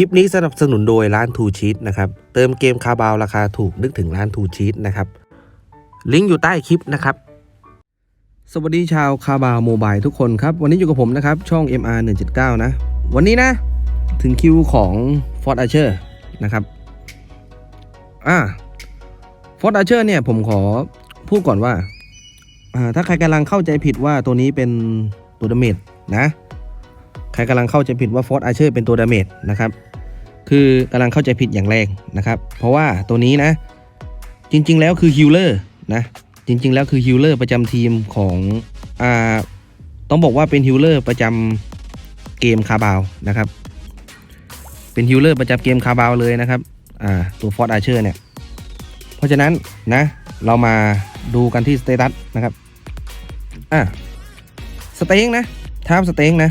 คลิปนี้สนับสนุนโดยร้านทูชีตนะครับเติมเกมคาบาวราคาถูกนึกถึงร้านทูชีตนะครับลิงก์อยู่ใต้คลิปนะครับ สวัสดีชาวคาบาวโมบายทุกคนครับ วันนี้อยู่กับผมนะครับ ช่อง MR 179 นะ วันนี้นะ ถึงคิวของ Ford Archer นะครับอ่า Ford Archer เนี่ยผมขอพูดก่อนว่าอ่าถ้าใครกำลังเข้าใจผิดว่าตัวนี้เป็นตัวดาเมจนะ รกำลังเข้าใจผิดว่า Ford Archer เป็นตัวดาเมจนะครับคือกำลังเข้าใจผิดอย่างแรงนะครับ เพราะว่าตัวนี้นะ จริง ๆ แล้วคือฮิลเลอร์นะจริง ๆ แล้วคือฮิลเลอร์ประจำทีมของอ่าต้องบอกว่าเป็นฮิลเลอร์ประจำเกมคาบาวนะครับ เป็นฮิลเลอร์ประจำเกมคาบาวเลยนะครับอ่าตัว Ford Archer เนี่ย เพราะฉะนั้นนะเรามาดูกันที่สเตตัสนะครับอ่าสเต็งนะทามสเต็งนะ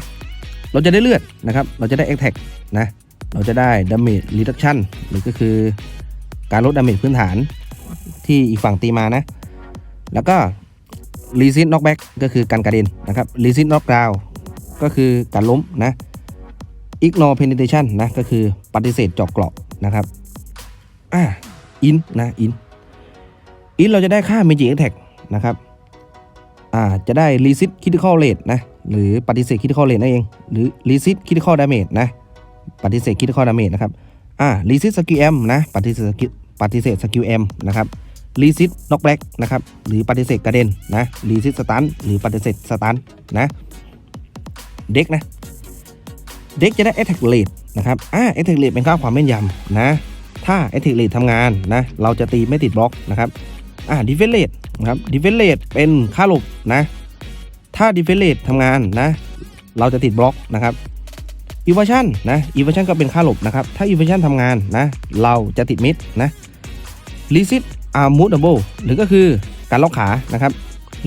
เราจะได้เลือดนะครับ เราจะได้ a อ t แทกนะ เราจะได้ damage reduction หรือก็คือการลด damage พื้นฐานที่อีกฝั่งตีมานะ แล้วก็ resist knockback ก็คือการกระเด็นนะครับ resist knockdown ก็คือการล้มนะ ignore penetration นะก็คือปฏิเสธจอกเกราะนะครับอ่า in นนะ in in เราจะได้ค่า magic attack นะครับอ่าจะได้ resist critical rate นะ หรือปฏิเสธ critical rate นั่นเอง หรือ resist critical damage นะ ปฏิเสธ critical damage นะครับ อ่า resist skill m นะ ปฏิเสธปฏิเสธ skill m นะครับ resist knockback นะครับ หรือปฏิเสธกระเด็นนะ resist stun หรือปฏิเสธ stun นะ เด็กนะ เด็กจะได้ attack rate นะครับ อ่า attack rate เป็นค่าความแม่นยำนะ ถ้า attack rate ทำงานนะ เราจะตีไม่ติดบล็อกนะครับ อ่า defense rate นะครับ defense rate เป็นค่าหลบนะ ถ้า defense rate ทำงานนะ เราจะติดบล็อกนะครับ evasion นะ evasion ก็เป็นค่าหลบนะครับ ถ้า evasion ทำงานนะ เราจะติดมิดนะ resist arm movable หรือก็คือการล็อกขานะครับ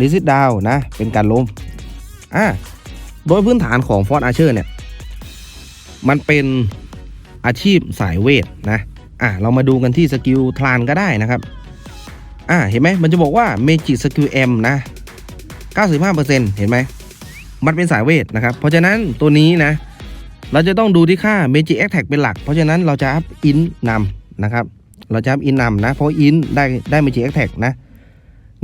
resist down นะ เป็นการล้มอ่าโดยพื้นฐานของ Ford Archer เนี่ย มันเป็นอาชีพสายเวทนะ อ่าเรามาดูกันที่สกิลทลานก็ได้นะครับ อ่าเห็นไหม มันจะบอกว่า Magic Skill M นะ 95%เห็นไหม มันเป็นสายเวทนะครับ เพราะฉะนั้นตัวนี้นะ เราจะต้องดูที่ค่า Magic Attack เป็นหลัก เพราะฉะนั้นเราจะอัพอินนำนะครับ เราจะอัพอินนำนะ เพราะอินได้ได้ Magic Attack นะ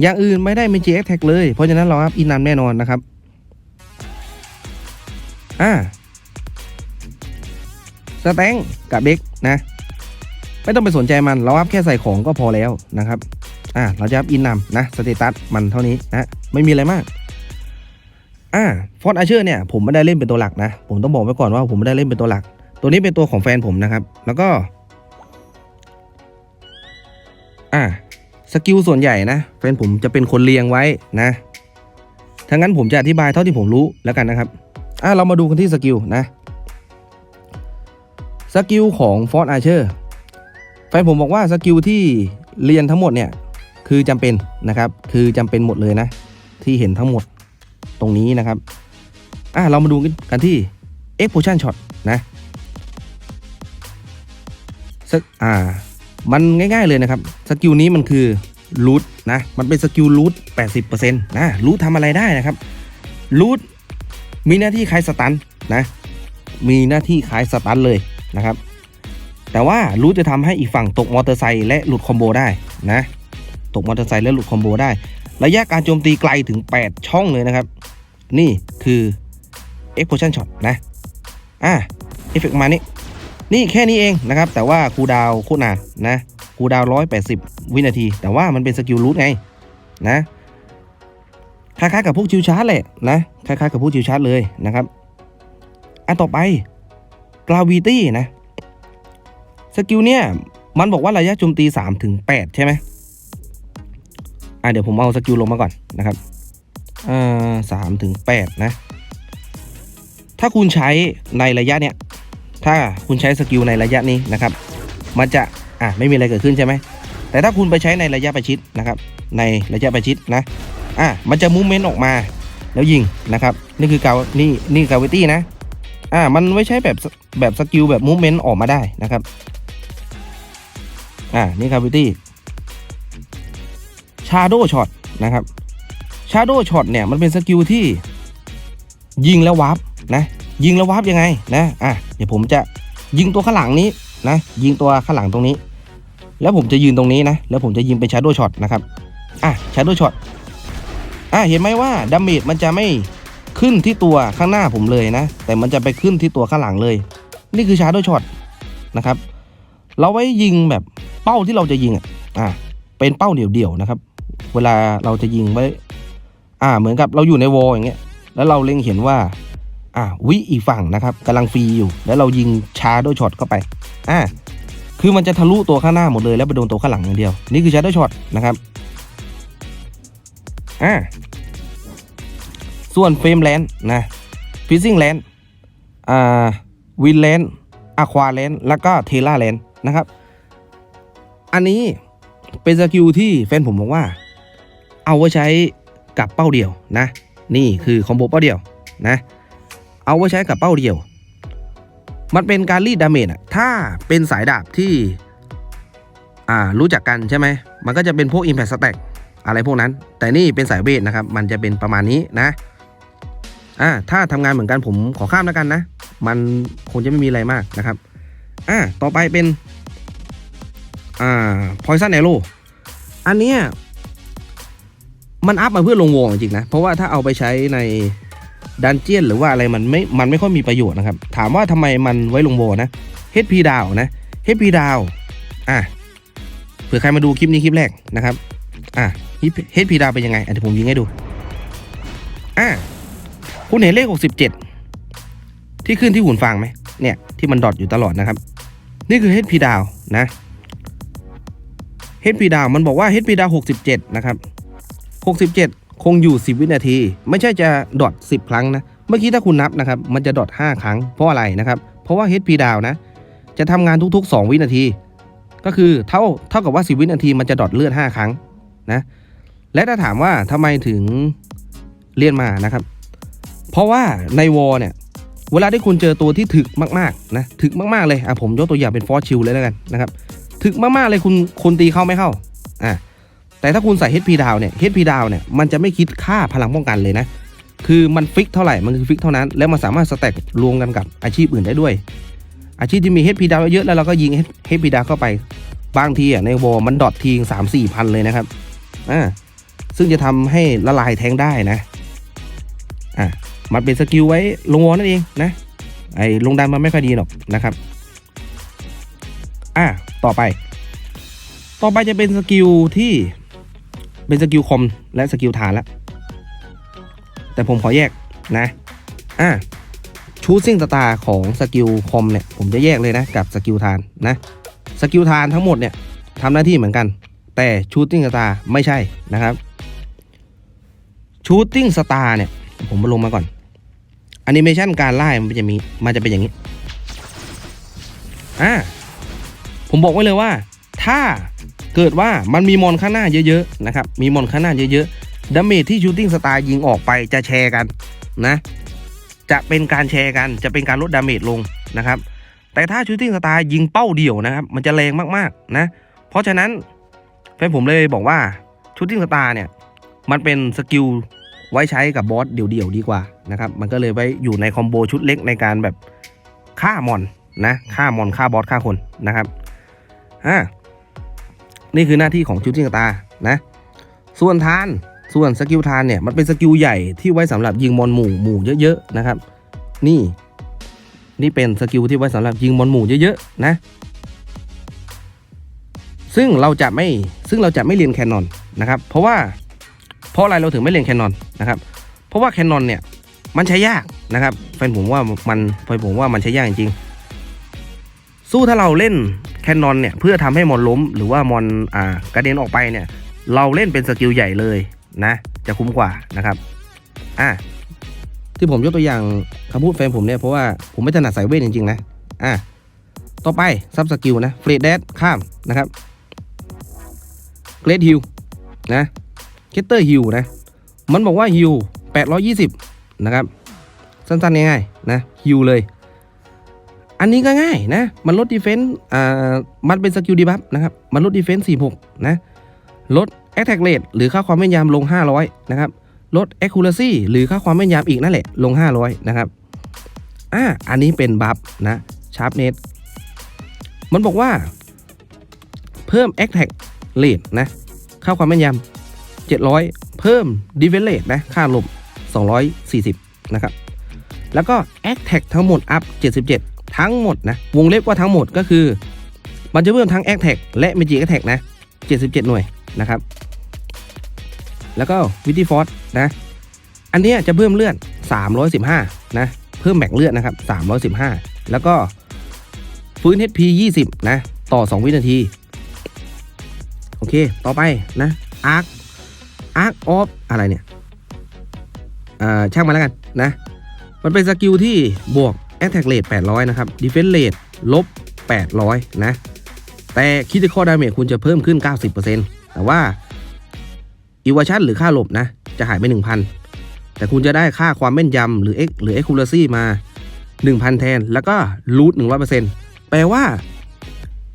อย่างอื่นไม่ได้ Magic Attack เลย เพราะฉะนั้นเราอัพอินนำแน่นอนนะครับ อ่าสแตงกับเด็กนะ ไม่ต้องไปสนใจมัน เราอัพแค่ใส่ของก็พอแล้วนะครับ อ่าเราจะอัพอินนำนะสเตตัสมันเท่านี้นะไม่มีอะไรมากอ่าฟอร์อาเชอร์เนี่ยผมไม่ได้เล่นเป็นตัวหลักนะ ผมต้องบอกไว้ก่อนว่าผมไม่ได้เล่นเป็นตัวหลัก ตัวนี้เป็นตัวของแฟนผมนะครับ แล้วก็อ่าสกิลส่วนใหญ่นะแฟนผมจะเป็นคนเรียงไว้นะถ้างั้นผมจะอธิบายเท่าที่ผมรู้แล้วกันนะครับอ่าเรามาดูกันที่สกิลนะสกิลของฟอร์อาเชอร์แฟนผมบอกว่าสกิลที่เรียนทั้งหมดเนี่ย คือจำเป็นนะครับ คือจำเป็นหมดเลยนะ ที่เห็นทั้งหมดตรงนี้นะครับอะเรามาดูกันที่ explosion shot นะสักอ่า มันง่ายๆเลยนะครับ สกิลนี้มันคือรูทนะ มันเป็นสกิลรูท80%นะรูททำอะไรได้นะครับรูทมีหน้าที่คล้ายสตันนะ มีหน้าที่คล้ายสตันเลยนะครับ แต่ว่ารูทจะทำให้อีกฝั่งตกมอเตอร์ไซค์และหลุดคอมโบได้นะ ตกมอเตอร์ไซค์และหลุดคอมโบได้ ระยะการโจมตีไกลถึง 8 ช่องเลยนะครับ นี่คือ explosion shot นะ อะเอฟเฟกมานี่นี่แค่นี้เองนะครับ แต่ว่าคูดาวโคตรนานนะคูดาวร้อยแปดสิบวินาที แต่ว่ามันเป็นสกิลรูทไงนะคล้ายๆกับพวกชิวชาร์จแหละนะคล้ายๆกับพวกชิวชาร์จเลยนะครับอันต่อไป gravity นะสกิลเนี่ยมันบอกว่าระยะโจมตี3ถึง8ใช่ไหม อะเดี๋ยวผมเอาสกิลลงมาก่อนนะครับอ่าสามถึงแปดนะ ถ้าคุณใช้ในระยะเนี้ย ถ้าคุณใช้สกิลในระยะนี้นะครับ มันจะ อะไม่มีอะไรเกิดขึ้นใช่ไหม แต่ถ้าคุณไปใช้ในระยะประชิดนะครับ ในระยะประชิดนะ อะมันจะมูเมนต์ออกมา แล้วยิงนะครับ นี่คือกาวนี่นี่กาวิตี้นะ อ่ามันไม่ใช่แบบแบบสกิลแบบมูเมนต์ออกมาได้นะครับ อ่านี่กาวิตี้ ชาโดช็อตนะครับชาโดช็อตเนี่ยมันเป็นสกิลที่ยิงแล้ววาร์ปนะยิงแล้ววาร์ปยังไงนะอะเดี๋ยวผมจะยิงตัวข้างหลังนี้นะยิงตัวข้างหลังตรงนี้ แล้วผมจะยืนตรงนี้นะแล้วผมจะยิงเป็น Shadow Shot นะครับอะ Shadow Shot อะเห็นไหมว่าดาเมจมันจะไม่ขึ้นที่ตัวข้างหน้าผมเลยนะ แต่มันจะไปขึ้นที่ตัวข้างหลังเลย นี่คือ Shadow Shot นะครับเราไว้ยิงแบบเป้าที่เราจะยิงอะอะเป็นเป้าเดี่ยวๆนะครับ เวลาเราจะยิงไว้ อ่า เหมือนกับเราอยู่ในวอลอย่างเงี้ย แล้วเราเล็งเห็นว่า อ่า วิอีกฝั่งนะครับกำลังฟรีอยู่ แล้วเรายิงชาร์โดช็อตเข้าไป อ่า คือมันจะทะลุตัวข้างหน้าหมดเลยแล้วไปโดนตัวข้างหลังอย่างเดียว นี่คือชาร์โดช็อตนะครับ อ่า ส่วนเฟรมแลนด์นะฟิซซิ่งแลนด์อ่า วินแลนด์อะควาแลนด์แล้วก็เทล่าแลนด์นะครับ อันนี้เป็นสกิลที่แฟนผมบอกว่า เอาไว้ใช้กับเป้าเดียวนะ นี่คือคอมโบเป้าเดียวนะ เอาไว้ใช้กับเป้าเดียว มันเป็นการรีดดาเมจอะถ้าเป็นสายดาบที่อ่ารู้จักกันใช่ไหม มันก็จะเป็นพวก Impact Stack อะไรพวกนั้น แต่นี่เป็นสายเวทนะครับ มันจะเป็นประมาณนี้นะอ่าถ้าทำงานเหมือนกันผมขอข้ามแล้วกันนะ มันคงจะไม่มีอะไรมากนะครับอ่าต่อไปเป็นอ่า Poison Arrow อันเนี้ย มันอัพมาเพื่อลงวงจริงนะ เพราะว่าถ้าเอาไปใช้ในดันเจียนหรือว่าอะไรมันไม่ มันไม่ค่อยมีประโยชน์นะครับ ถามว่าทำไมมันไว้ลงโวนะ HP ดาวนะ HP ดาวอะ เผื่อใครมาดูคลิปนี้คลิปแรกนะครับ อะ HP ดาวเป็นยังไงอะเดี๋ยวผมยิงให้ดู อะ คุณเห็นเลข 67 ที่ขึ้นที่หุ่นฟางไหม เนี่ย ที่มันดอทอยู่ตลอดนะครับ นี่คือ HP ดาวนะ HP ดาวมันบอกว่า HP ดาว67 นะครับ 67 คงอยู่ 10 วินาที ไม่ใช่จะดอท10 ครั้งนะ เมื่อกี้ถ้าคุณนับนะครับ มันจะดอท5ครั้ง เพราะอะไรนะครับ เพราะว่า HP ดาวนะ จะทำงานทุกๆ 2 วินาที ก็คือเท่าเท่ากับว่า 10 วินาทีมันจะดอทเลือด 5 ครั้งนะ และถ้าถามว่าทำไมถึงเลี่ยนมานะครับ เพราะว่าในวอลเนี่ยเวลาที่คุณเจอตัวที่ถึกมากๆนะถึกมากๆเลยอะผมยกตัวอย่างเป็นฟอร์ชิลเลยแล้วกันนะครับถึกมากๆเลยคุณคุณตีเข้าไม่เข้าอะ แต่ถ้าคุณใส่ HP ดาวเนี่ย HP ดาวเนี่ยมันจะไม่คิดค่าพลังป้องกันเลยนะ คือมันฟิกเท่าไหร่ มันคือฟิกเท่านั้น แล้วมันสามารถสแต็กรวมกันกับอาชีพอื่นได้ด้วย อาชีพที่มี HP ดาวเยอะแล้วเราก็ยิง HP ดาวเข้าไปบางทีอะในวอลมันดอททีสามสี่พันเลยนะครับอ่าซึ่งจะทำให้ละลายแทงได้นะอ่ามันเป็นสกิลไว้ลงวอลนั่นเองนะไอ้ลงดันมันไม่ค่อยดีหรอกนะครับอ่าต่อไป ต่อไปจะเป็นสกิลที่ เป็นสกิลคอมและสกิลฐานละ แต่ผมขอแยกนะ อ่าชูซิ่งสตาของสกิลคอมเนี่ย ผมจะแยกเลยนะ กับสกิลฐานนะ สกิลฐานทั้งหมดเนี่ยทำหน้าที่เหมือนกัน แต่ชูติ้งสตาไม่ใช่นะครับชูติ้งสตาร์เนี่ย ผมมาลงมาก่อนแอนิเมชันการไล่มันจะมีมันจะเป็นอย่างนี้อ่าผมบอกไว้เลยว่า ถ้า เกิดว่ามันมีมอนข้างหน้าเยอะๆนะครับมีมอนข้างหน้าเยอะๆดาเมจที่ชูติ้งสไตาร์ยิงออกไปจะแชร์กันนะจะเป็นการแชร์กันจะเป็นการลดดาเมจลงนะครับแต่ถ้าชูติ้งสไตาร์ยิงเป้าเดี่ยวนะครับมันจะแรงมากๆนะเพราะฉะนั้นแฟนผมเลยบอกว่าชูติ้งสไตาร์เนี่ยมันเป็นสกิลไว้ใช้กับบอสเดี่ยวๆดีกว่านะครับมันก็เลยไว้อยู่ในคอมโบชุดเล็กในการแบบฆ่ามอนนะฆ่ามอนฆ่าบอสฆ่าคนนะครับอ่า นี่คือหน้าที่ของชูติ้งตานะส่วนทานส่วนสกิลทานเนี่ยมันเป็นสกิลใหญ่ที่ไว้สำหรับยิงมอนหมู่หมู่เยอะๆนะครับ นี่ นี่เป็นสกิลที่ไว้สำหรับยิงมอนหมู่เยอะๆนะ ซึ่งเราจะไม่ซึ่งเราจะไม่เรียนแคนนอนนะครับ เพราะว่าเพราะอะไรเราถึงไม่เรียนแคนนอนนะครับ เพราะว่าแคนนอนเนี่ยมันใช้ยากนะครับแฟนผมว่ามันแฟนผมว่ามันใช้ยากจริงสู้ถ้าเราเล่น แคนนอนเนี่ยเพื่อทำให้มอนล้มหรือว่ามอนอ่ากระเด็นออกไปเนี่ยเราเล่นเป็นสกิลใหญ่เลยนะ จะคุ้มกว่านะครับอะที่ผมยกตัวอย่างคำพูดแฟนผมเนี่ยเพราะว่าผมไม่ถนัดสายเวทจริงๆนะอะต่อไปซับสกิลนะเฟรดแดดข้ามนะครับเกรดฮิลนะเคเตอร์ฮิลนะมันบอกว่าฮิล820 นะครับ สั้นๆง่ายๆนะฮิลเลย อันนี้ก็ง่ายนะ มันลดดีเฟนส์อ่ามันเป็นสกิลดีบัฟนะครับ มันลดดีเฟนส์46 นะ ลด Attack Rate หรือค่าความแม่นยำลง 500 นะครับ ลด accuracy หรือค่าความแม่นยำอีกนั่นแหละ ลง 500 นะครับ อ่า อันนี้เป็นบัฟนะ sharpness มันบอกว่า เพิ่ม a t t a c k rate นะค่าความแม่นยำ700 เพิ่ม defense rate นะค่าหลบ240 นะครับ แล้วก็ attack ทั้งหมด up 77 ทั้งหมดนะ วงเล็บว่าทั้งหมดก็คือ มันจะเพิ่มทั้ง attack และ magic attack นะ 77 หน่วยนะครับ แล้วก็ witty force นะ อันนี้จะเพิ่มเลือด 315 นะ เพิ่มแบ่งเลือดนะครับ 315 แล้วก็ฟื้น HP 20 นะ ต่อ 2 วินาที โอเค ต่อไปนะ Arc Arc of อะไรเนี่ย อ่า ช่างมาแล้วกันนะ มันเป็นสกิลที่บวก Attack Rate 800 นะครับ Defense Rate ลบ 800 นะ แต่ Critical Damage คุณจะเพิ่มขึ้น 90%แต่ว่า Evasion หรือค่าหลบนะ จะหายไป 1,000 แต่คุณจะได้ค่าความแม่นยำหรือ X หรือ Accuracy มา 1,000 แทน แล้วก็ Root 100%แปลว่า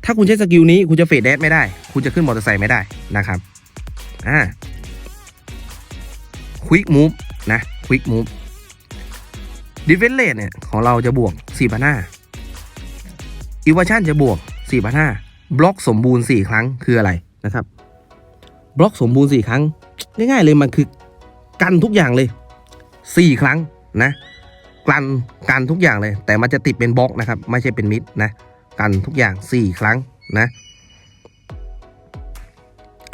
ถ้าคุณใช้สกิลนี้คุณจะเฟดแดดไม่ได้ คุณจะขึ้นมอเตอร์ไซค์ไม่ได้นะครับอ่า Quick Move นะ Quick Move Defense Rate เนี่ย ของเราจะบวก4,500 Evasion จะบวก4,500บล็อกสมบูรณ์ 4 ครั้งคืออะไรนะครับ บล็อกสมบูรณ์ 4 ครั้ง ง่ายๆเลยมันคือกันทุกอย่างเลย 4 ครั้งนะกันกันทุกอย่างเลย แต่มันจะติดเป็นบล็อกนะครับ ไม่ใช่เป็นมิดนะกันทุกอย่าง 4 ครั้งนะ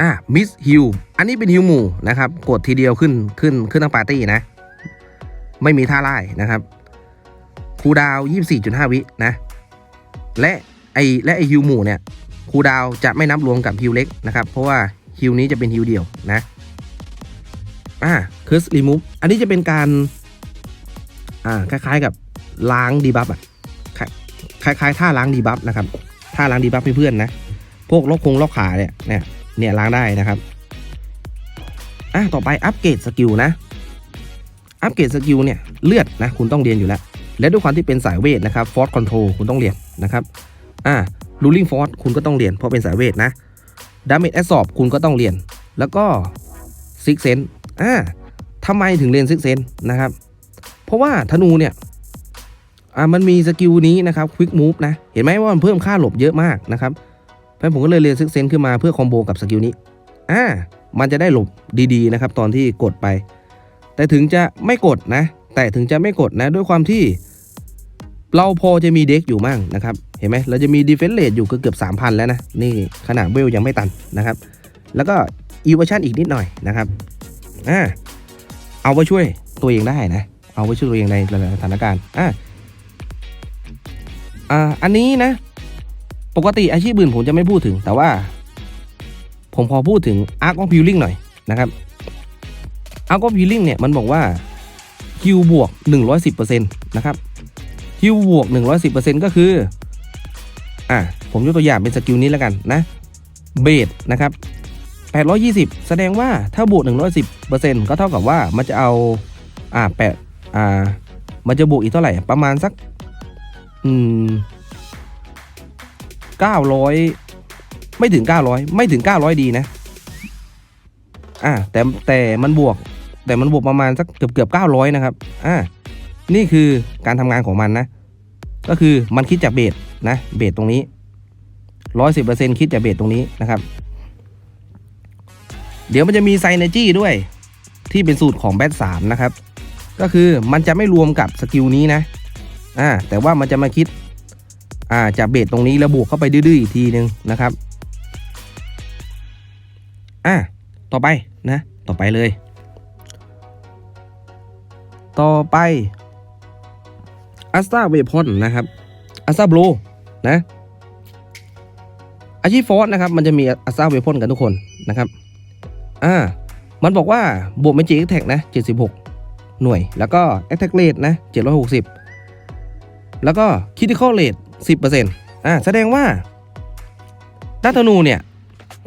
อ่ามิสฮิวอันนี้เป็นฮิวหมู่นะครับ กดทีเดียวขึ้นขึ้นขึ้นทั้งปาร์ตี้นะ ไม่มีท่าไล่นะครับคูดาว 24.5 วินะ และไอและไอฮิวหมู่เนี่ยคูดาวจะไม่นับรวมกับฮิวเล็กนะครับ เพราะว่าฮิวนี้จะเป็นฮิวเดียวนะอ่าคิร์สรีมูฟอันนี้จะเป็นการ อ่า คล้ายๆกับล้างดีบัฟอะคล้ายๆท่าล้างดีบัฟนะครับท่าล้างดีบัฟเพื่อนๆนะ พวกล็อกคงล็อกขาเนี่ยเนี่ยเนี่ยล้างได้นะครับอะต่อไปอัปเกรดสกิลนะ อัปเกรดสกิลเนี่ยเลือดนะคุณต้องเรียนอยู่แล้ว และด้วยความที่เป็นสายเวทนะครับฟอร์ c คอนโทรลคุณต้องเรียนนะครับอ่า ruling force คุณก็ต้องเรียนเพราะเป็นสายเวทนะ damage absorb คุณก็ต้องเรียน แล้วก็ six sense อ่าทำไมถึงเรียน six sense นะครับ เพราะว่าธนูเนี่ยอ่ามันมีสกิลนี้นะครับ quick move นะ เห็นไหมว่ามันเพิ่มค่าหลบเยอะมากนะครับเพราะผมก็เลยเรียน six sense ขึ้นมาเพื่อคอมโบกับสกิลนี้อ่ามันจะได้หลบดีๆนะครับตอนที่กดไป แต่ถึงจะไม่กดนะ แต่ถึงจะไม่กดนะด้วยความที่ เราพอจะมีเด็กอยู่มั่งนะครับ เห็นไหมเราจะมี defense rate อยู่เกือบๆ3,000แล้วนะ นี่ขนาดเวลยังไม่ตันนะครับ แล้วก็ evasion อีกนิดหน่อยนะครับอ่าเอาไว้ช่วยตัวเองได้นะ เอาไว้ช่วยตัวเองในหลายๆสถานการณ์อ่าอ่าอันนี้นะ ปกติอาชีพอื่นผมจะไม่พูดถึงแต่ว่า ผมขอพูดถึง Arc of Healing หน่อยนะครับ Arc of Healing เนี่ยมันบอกว่าฮิวบวก 110%นะครับฮิวบวก 110%ก็คือ อะ ผมยกตัวอย่างเป็นสกิลนี้แล้วกันนะ เบสนะครับ 820 แสดงว่าถ้าบวก 110%ก็เท่ากับว่ามันจะเอา อ่าแปดอ่า มันจะบวกอีกเท่าไหร่ ประมาณสัก อืม 900 ไม่ถึง 900 ไม่ถึง 900 ดีนะ อ่าแต่แต่มันบวก แต่มันบวกประมาณสักเกือบเกือบ900 นะครับ อ่า นี่คือการทำงานของมันนะ ก็คือมันคิดจากเบสนะ เบสตรงนี้110%คิดจากเบสตรงนี้นะครับ เดี๋ยวมันจะมีไซเนจี้ด้วย ที่เป็นสูตรของแบทสามนะครับ ก็คือมันจะไม่รวมกับสกิลนี้นะ อ่า แต่ว่ามันจะมาคิด อ่า จากเบสตรงนี้แล้วบวกเข้าไปดื้อๆอีกทีนึงนะครับ อ่า ต่อไปนะ ต่อไปเลย ต่อไปอัสตาเวพอนนะครับอัสตาโบรนะอาชีพฟอสนะครับ มันจะมีอัสตาเวพอนกันทุกคนนะครับ อ่า มันบอกว่าบวกเมจิกแท็กนะ 76 หน่วย แล้วก็แอ t แท็กเรทนะ 760 แล้วก็คิติคอลเรท10%อ่า แสดงว่าด้านธนูเนี่ย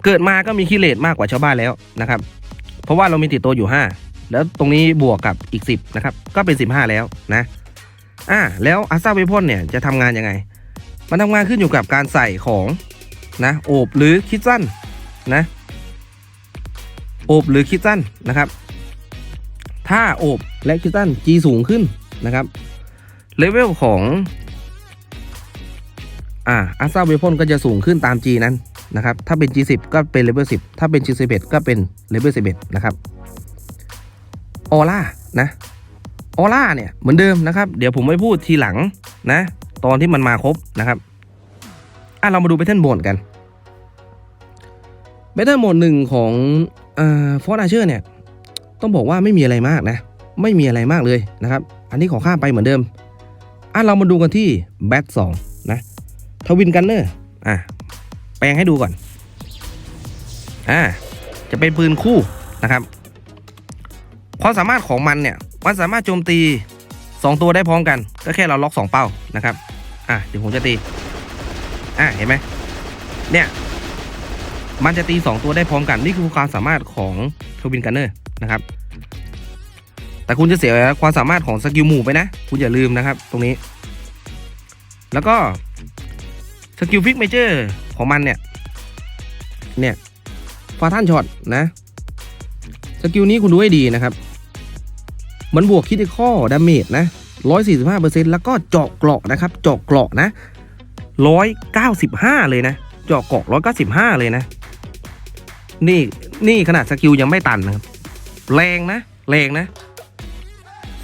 เกิดมาก็มีคิเลตมากกว่าชาวบ้านแล้วนะครับ เพราะว่าเรามีติดตัวอยู่ 5 แล้วตรงนี้บวกกับอีก 10 นะครับ ก็เป็น 15 แล้วนะอ่าแล้วอัสซาเวพอนเนี่ยจะทำงานยังไง มันทำงานขึ้นอยู่กับการใส่ของนะโอบหรือคิดสั้นนะโอบหรือคิดสั้นนะครับ ถ้าโอบและคิดสั้น G สูงขึ้นนะครับเลเวลของอ่าอัซ่าเวพอนก็จะสูงขึ้นตาม G นั้นนะครับ ถ้าเป็น G10 ก็เป็นเลเวล10 ถ้าเป็น G11 ก็เป็นเลเวล11 นะครับ ออร่านะออร่าเนี่ยเหมือนเดิมนะครับ เดี๋ยวผมไม่พูดทีหลังนะ ตอนที่มันมาครบนะครับอะเรามาดู Battle Mode กัน Battle Mode หนึ่งของอ่าฟอร์ดอาเชอร์เนี่ย ต้องบอกว่าไม่มีอะไรมากนะ ไม่มีอะไรมากเลยนะครับ อันนี้ขอข้ามไปเหมือนเดิมอะเรามาดูกันที่แบทสองนะทวินกันเนอร์อะแปลงให้ดูก่อนอ่าจะเป็นปืนคู่นะครับ ความสามารถของมันเนี่ยมันสามารถโจมตี 2 ตัวได้พร้อมกัน ก็แค่เราล็อก 2 เป้านะครับอะเดี๋ยวผมจะตีอะเห็นไหมเนี่ยมันจะตี 2 ตัวได้พร้อมกันนี่คือความสามารถของทวินกันเนอร์นะครับแต่คุณจะเสียความสามารถของสกิลหมู่ไปนะ คุณอย่าลืมนะครับ ตรงนี้ แล้วก็สกิลฟิกเมเจอร์ของมันเนี่ย เนี่ยฟาท่านช็อตนะ สกิลนี้คุณดูให้ดีนะครับ มันบวกคิดข้อดาเมจนะ145%แล้วก็เจาะเกราะนะครับ เจาะเกราะนะ 195 เลยนะ เจาะเกราะ195 เลยนะ นี่นี่ขนาดสกิลยังไม่ตันนะครับ แรงนะ แรงนะ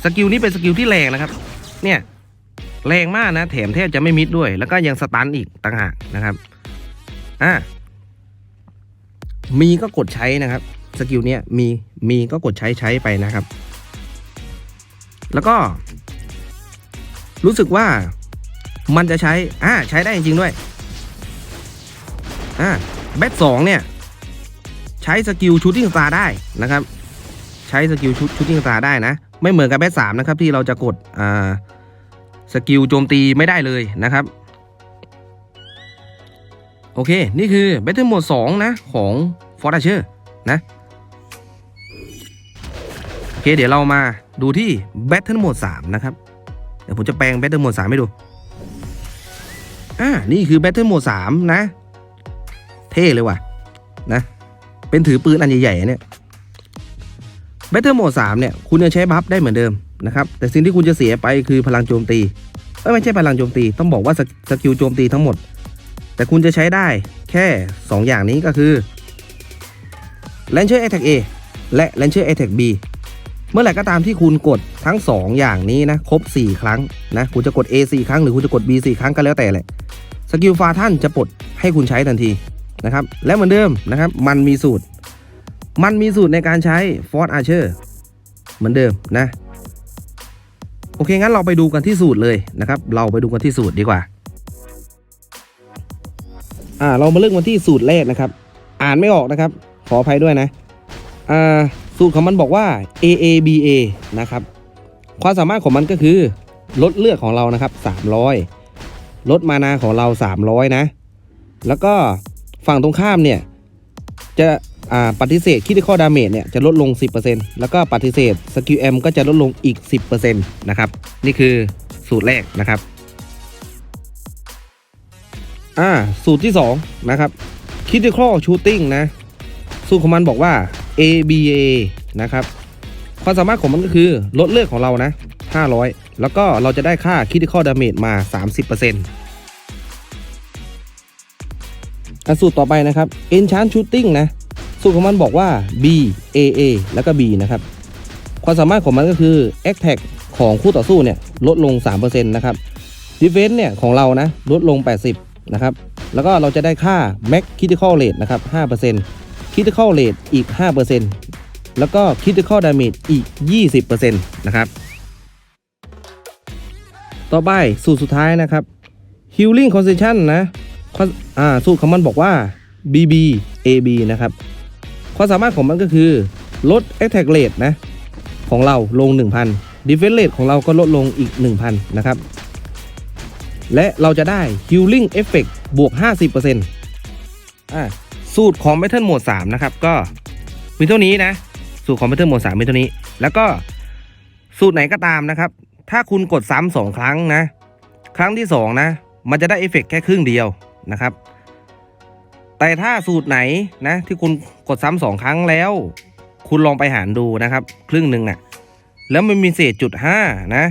สกิลนี้เป็นสกิลที่แรงนะครับ เนี่ยแรงมากนะ แถมแทบจะไม่มิดด้วย แล้วก็ยังสตันอีกต่างหากนะครับ อะ มีก็กดใช้นะครับ สกิลเนี้ยมี มีก็กดใช้ใช้ไปนะครับ แล้วก็ รู้สึกว่ามันจะใช้ อ่า ใช้ได้จริงด้วย อ่า แบทสองเนี่ย ใช้สกิลชูตติ้งสตาร์ได้นะครับ ใช้สกิลชุดชูตติ้งสตาร์ได้นะ ไม่เหมือนกับแบทสามนะครับ ที่เราจะกด อ่า สกิลโจมตีไม่ได้เลยนะครับ โอเค นี่คือ Battle Mode 2นะ ของ f o r t a c h e นะ เคเดี๋ยวเรามาดูที่ Battle Mode 3 นะครับ เดี๋ยวผมจะแปลง Battle Mode 3 ให้ดู อ่า นี่คือ Battle Mode 3 นะ เท่เลยว่ะ นะ เป็นถือปืนอันใหญ่ๆเนี่ย Battle Mode 3 เนี่ย คุณยังใช้บัฟได้เหมือนเดิมนะครับ แต่สิ่งที่คุณจะเสียไปคือพลังโจมตี ไม่ใช่พลังโจมตี ต้องบอกว่าสกสกิลโจมตีทั้งหมด แต่คุณจะใช้ได้แค่ 2 อย่างนี้ก็คือ l a n c h e r Attack A และ l a n c h e r Attack B เมื่อไหร่ก็ตามที่คุณกดทั้ง 2 อย่างนี้นะครบ 4 ครั้งนะคุณจะกด A 4 ครั้งหรือคุณจะกด B 4 ครั้งก็แล้วแต่แหละสกิลฟาท่านจะปลดให้คุณใช้ทันทีนะครับและเหมือนเดิมนะครับมันมีสูตร มันมีสูตรในการใช้ Fort Archer เหมือนเดิมนะโอเค งั้นเราไปดูกันที่สูตรเลยนะครับ เราไปดูกันที่สูตรดีกว่า อ่า เรามาเริ่มกันที่สูตรแรกนะครับ อ่านไม่ออกนะครับ ขออภัยด้วยนะ อ่า สูตรของมันบอกว่า AABA นะครับ ความสามารถของมันก็คือลดเลือดของเรานะครับ 300 ลดมานาของเรา 300 นะ แล้วก็ฝั่งตรงข้ามเนี่ย จะปฏิเสธคิดข้อดาเมจเนี่ยจะลดลง 10%แล้วก็ปฏิเสธสกิลแอมก็จะลดลงอีก 10%นะครับ นี่คือสูตรแรกนะครับ อ่า สูตรที่ 2 นะครับ Critical Shooting นะ สูตรของมันบอกว่า ABA นะครับความสามารถของมันก็คือลดเลือดของเรานะ 500 แล้วก็เราจะได้ค่า Critical Damage มา 30%อะสูตรต่อไปนะครับ Enchant Shooting นะ สูตรของมันบอกว่า B A A แล้วก็ B นะครับ ความสามารถของมันก็คือ Attack ของคู่ต่อสู้เนี่ยลดลง 3%นะครับ Defense เนี่ยของเรานะลดลง 80 นะครับ แล้วก็เราจะได้ค่า Max Critical Rate นะครับ 5% Critical Rate อีก 5%แล้วก็ Critical Damage อีก 20%นะครับ ต่อไปสูตรสุดท้ายนะครับ Healing Concentration นะอ่าสูตรของมันบอกว่า BB AB นะครับ ความสามารถของมันก็คือ ลด Attack Rate นะ ของเราลง 1,000 Defense Rate ของเราก็ลดลงอีก 1,000 นะครับ และเราจะได้ Healing Effect บวก 50%อ่า สูตรของ Battle Mode 3นะครับก็มีเท่านี้นะ สูตรของ Battle Mode 3มีเท่านี้ แล้วก็สูตรไหนก็ตามนะครับ ถ้าคุณกดซ้ำสองครั้งนะ ครั้งที่2นะมันจะได้เอฟเฟกต์แค่ครึ่งเดียวนะครับ แต่ถ้าสูตรไหนนะ ที่คุณกดซ้ำสองครั้งแล้ว คุณลองไปหารดูนะครับ ครึ่งหนึ่งนะ่ะแล้วมันมีเศษจุดห้านะ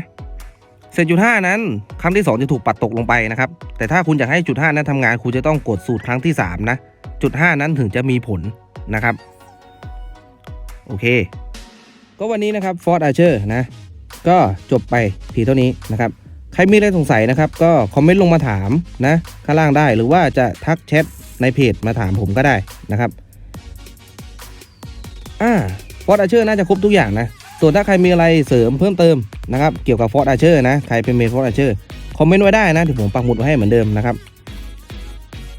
เสร็จจุดห้านั้นครั้งที่ 2 จะถูกปัดตกลงไปนะครับ แต่ถ้าคุณอยากให้จุด5นั้นทำงานคุณจะต้องกดสูตรครั้งที่ 3 นะ จุด5นั้นถึงจะมีผลนะครับ โอเค ก็วันนี้นะครับ Ford Archer นะ ก็จบไปเพียงเท่านี้นะครับ ใครมีอะไรสงสัยนะครับ ก็คอมเมนต์ลงมาถามนะ ข้างล่างได้หรือว่าจะทักแชทในเพจมาถามผมก็ได้นะครับอ่า Ford Archer น่าจะครบทุกอย่างนะ ส่วนถ้าใครมีอะไรเสริมเพิ่มเติมนะครับ เกี่ยวกับ Ford Archer นะ ใครเป็นเมน Ford Archer คอมเมนต์ไว้ได้นะเดี๋ยวผมปักหมุดไว้ให้เหมือนเดิมนะครับ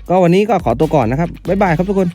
ก็วันนี้ก็ขอตัวก่อนนะครับบ๊ายบายครับทุกคน